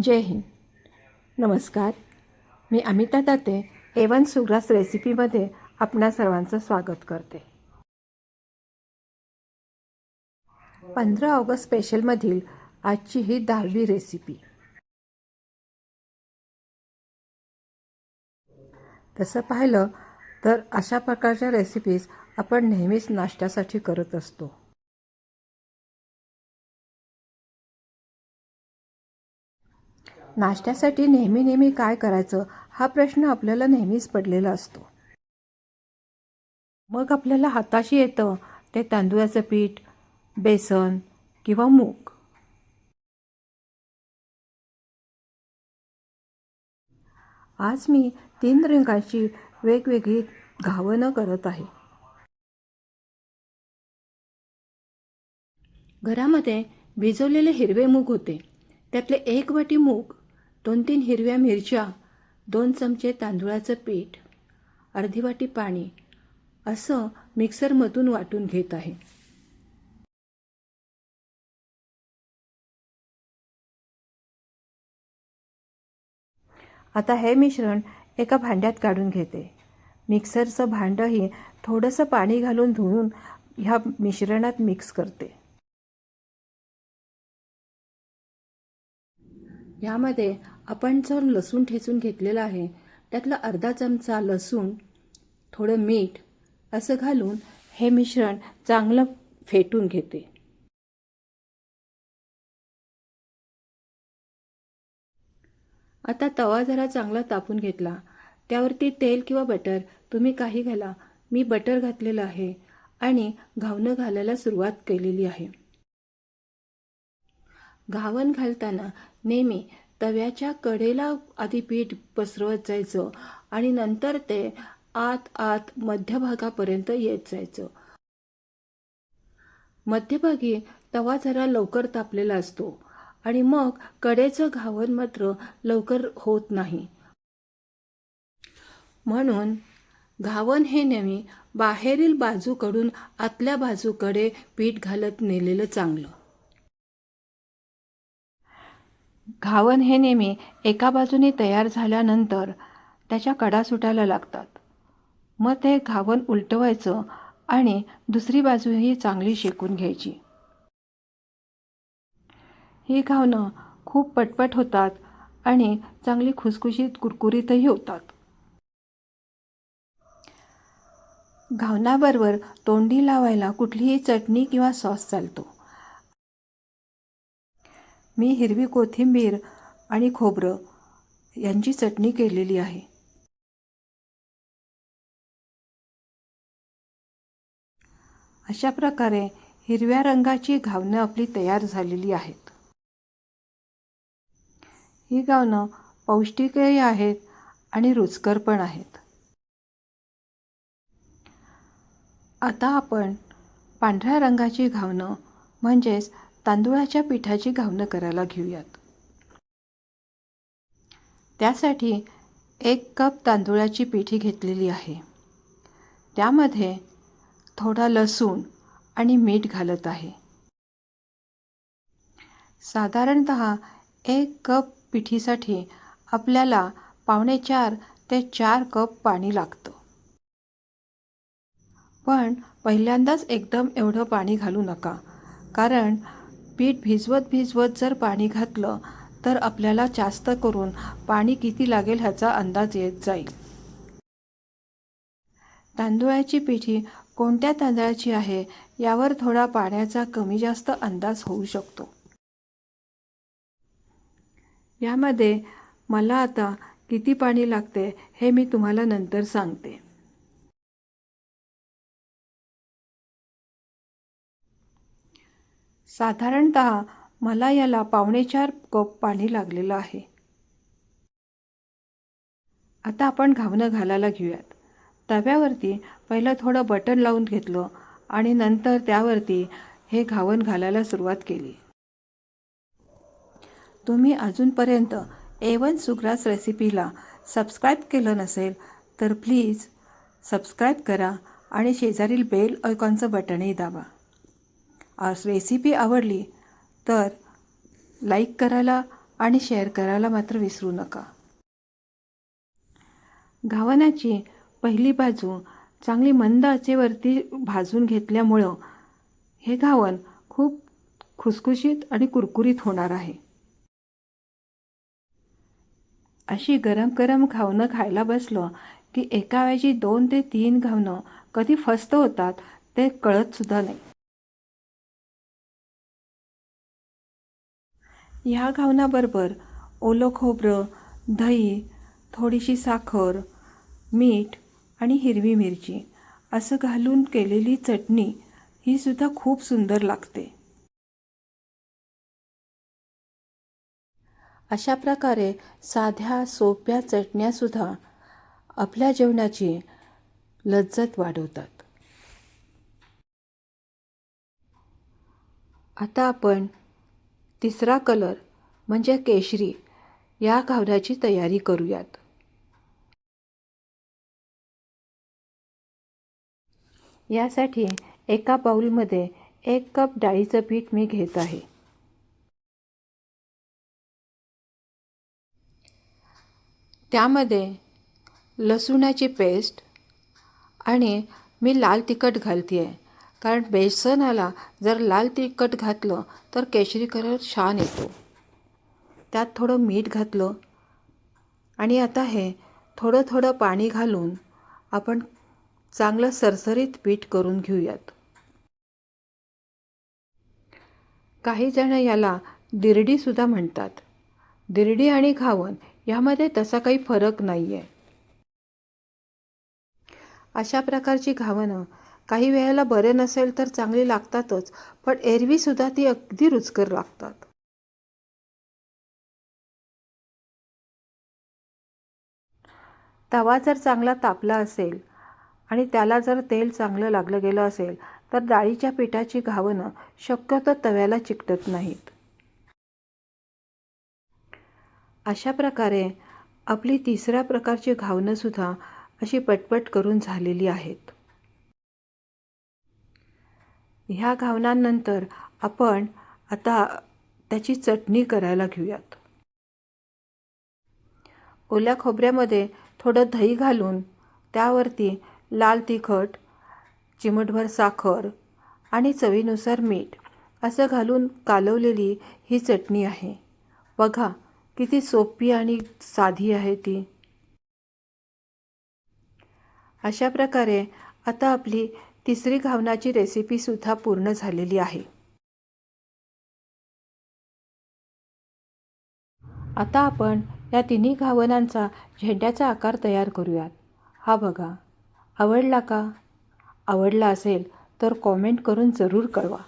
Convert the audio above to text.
जय हिंद. नमस्कार. मी अमिता ताते एवन सुग्रास रेसिपीमध्ये आपणा सर्वांचं स्वागत करते. पंधरा ऑगस्ट स्पेशलमधील आजची ही दहावी रेसिपी. तसं पाहिलं तर अशा प्रकारच्या रेसिपीज आपण नेहमीच नाश्त्यासाठी करत असतो. नाश्त्यासाठी नेहमी नेहमी काय करायचं हा प्रश्न आपल्याला नेहमीच पडलेला असतो. मग आपल्याला हाताशी येतं ते तांदूळाचं पीठ बेसन किंवा मूग. आज मी तीन रंगाची वेगवेगळी घावणं करत आहे. घरामध्ये भिजवलेले हिरवे मूग होते. त्यातले एक वाटी मूग दोन तीन हिरव्या मिरच्या दोन चमचे तांदूळाचं पीठ अर्धी वाटी पाणी असं मिक्सरमधून वाटून घेत आहे. आता हे मिश्रण एका भांड्यात काढून घेते. मिक्सरचं भांडंही थोडंसं पाणी घालून धुवून ह्या मिश्रणात मिक्स करते. यामध्ये आपण जो लसूण ठेचून घेतलेला आहे त्यातला अर्धा चमचा लसूण थोडं मीठ असं घालून हे मिश्रण चांगलं फेटून घेते. आता तवा जरा चांगला तापून घेतला. त्यावरती तेल किंवा बटर तुम्ही काही घाला. मी बटर घातलेलं आहे आणि घावणं घालायला सुरुवात केलेली आहे. घावन घालताना नेहमी तव्याच्या कडेला आधी पीठ पसरवत जायचं आणि नंतर ते आत आत मध्यभागापर्यंत येत जायचं. मध्यभागी तवा जरा लवकर तापलेला असतो आणि मग कडेचं घावन मात्र लवकर होत नाही. म्हणून घावन हे नेहमी बाहेरील बाजूकडून आतल्या बाजूकडे पीठ घालत नेलेलं चांगलं. घावन हे नेहमी एका बाजूने तयार झाल्यानंतर त्याच्या कडा सुटायला लागतात. मग ते घावन उलटवायचं आणि दुसरी बाजूही चांगली शेकून घ्यायची. ही घावणं खूप पटपट होतात आणि चांगली खुसखुशीत कुरकुरीतही होतात. घावनाबरोबर तोंडी लावायला कुठलीही चटणी किंवा सॉस चालतो. मी हिरवी कोथिंबीर आणि खोबरं यांची चटणी केलेली आहे. अशा प्रकारे हिरव्या रंगाची घावणं आपली तयार झालेली आहेत. ही घावनं पौष्टिकही आहेत आणि रुचकर पण आहेत. आता आपण पांढऱ्या रंगाची घावणं म्हणजेच तांदूळाच्या पिठाची घावणं करायला घेऊयात. त्यासाठी एक कप तांदूळाची पिठी घेतलेली आहे. त्यामध्ये थोडा लसूण आणि मीठ घालत आहे. साधारणत एक कप पिठीसाठी आपल्याला पावणे चार ते चार कप पाणी लागतं. पण पहिल्यांदाच एकदम एवढं पाणी घालू नका कारण पीठ भिजवत भिजवत जर पाणी घातलं तर आपल्याला जास्त करून पाणी किती लागेल ह्याचा अंदाज येत जाईल. तांदूळाची पिठी कोणत्या तांदळाची आहे यावर थोडा पाण्याचा कमी जास्त अंदाज होऊ शकतो. यामध्ये मला आता किती पाणी लागते हे मी तुम्हाला नंतर सांगते. साधारणत मला याला पावणे चार कप पाणी लागलेलं आहे. आता आपण घावणं घालायला घेऊयात. तव्यावरती पहिलं थोडं बटन लावून घेतलं आणि नंतर त्यावरती हे घावन घालायला सुरुवात केली. तुम्ही अजूनपर्यंत ए वन सुग्रास रेसिपीला सबस्क्राईब केलं नसेल तर प्लीज सबस्क्राईब करा आणि शेजारील बेल ऐकॉनचं बटनही दाबा. रेसिपी आवडली तर लाईक करायला आणि शेअर करायला मात्र विसरू नका. घावनाची पहिली बाजू चांगली मंद आचेवरती भाजून घेतल्यामुळं हे घावन खूप खुसखुशीत आणि कुरकुरीत होणार आहे. अशी गरम गरम घावणं खायला बसलं की एका वेळची दोन ते तीन घावणं कधी फस्त होतात ते कळतसुद्धा नाही. ह्या घावनाबरोबर ओलं खोबरं दही थोडीशी साखर मीठ आणि हिरवी मिरची असं घालून केलेली चटणी ही सुद्धा खूप सुंदर लागते. अशा प्रकारे साध्या सोप्या चटण्यासुद्धा आपल्या जेवणाची लज्जत वाढवतात. आता आपण तिसरा कलर म्हणजे केशरी या घावऱ्याची तयारी करूयात. यासाठी एका बाऊलमध्ये एक कप डाळीचं पीठ मी घेत आहे. त्यामध्ये लसूणाची पेस्ट आणि मी लाल तिखट घालते आहे कारण बेसनाला जर लाल तिखट घातलं तर केशरी कलर छान येतो. त्यात थोडं मीठ घातलं आणि आता हे थोडं थोडं पाणी घालून आपण चांगलं सरसरीत पीठ करून घेऊयात. काही जण याला दिरडीसुद्धा म्हणतात. दिरडी आणि घावन यामध्ये तसा काही फरक नाही आहे अशा प्रकारची घावणं काही वेळेला बरे नसेल तर चांगली लागतातच पण एरवीसुद्धा ती अगदी रुचकर लागतात. तवा जर चांगला तापला असेल आणि त्याला जर तेल चांगलं लागलं गेलं असेल तर डाळीच्या पिठाची घावणं शक्यतो तव्याला चिकटत नाहीत. अशा प्रकारे आपली तिसऱ्या प्रकारची घावणंसुद्धा अशी पटपट करून झालेली आहेत. ह्या घावनांनंतर आपण आता त्याची चटणी करायला घेऊयात. ओल्या खोबऱ्यामध्ये थोडं दही घालून त्यावरती लाल तिखट चिमटभर साखर आणि चवीनुसार मीठ असं घालून कालवलेली ही चटणी आहे. बघा किती सोपी आणि साधी आहे ती. अशा प्रकारे आता आपली तिसरी घावनाची रेसिपीसुद्धा पूर्ण झालेली आहे. आता आपण या तिन्ही घावनांचा झेंड्याचा आकार तयार करूयात. हा बघा. आवडला का? आवडला असेल तर कॉमेंट करून जरूर कळवा.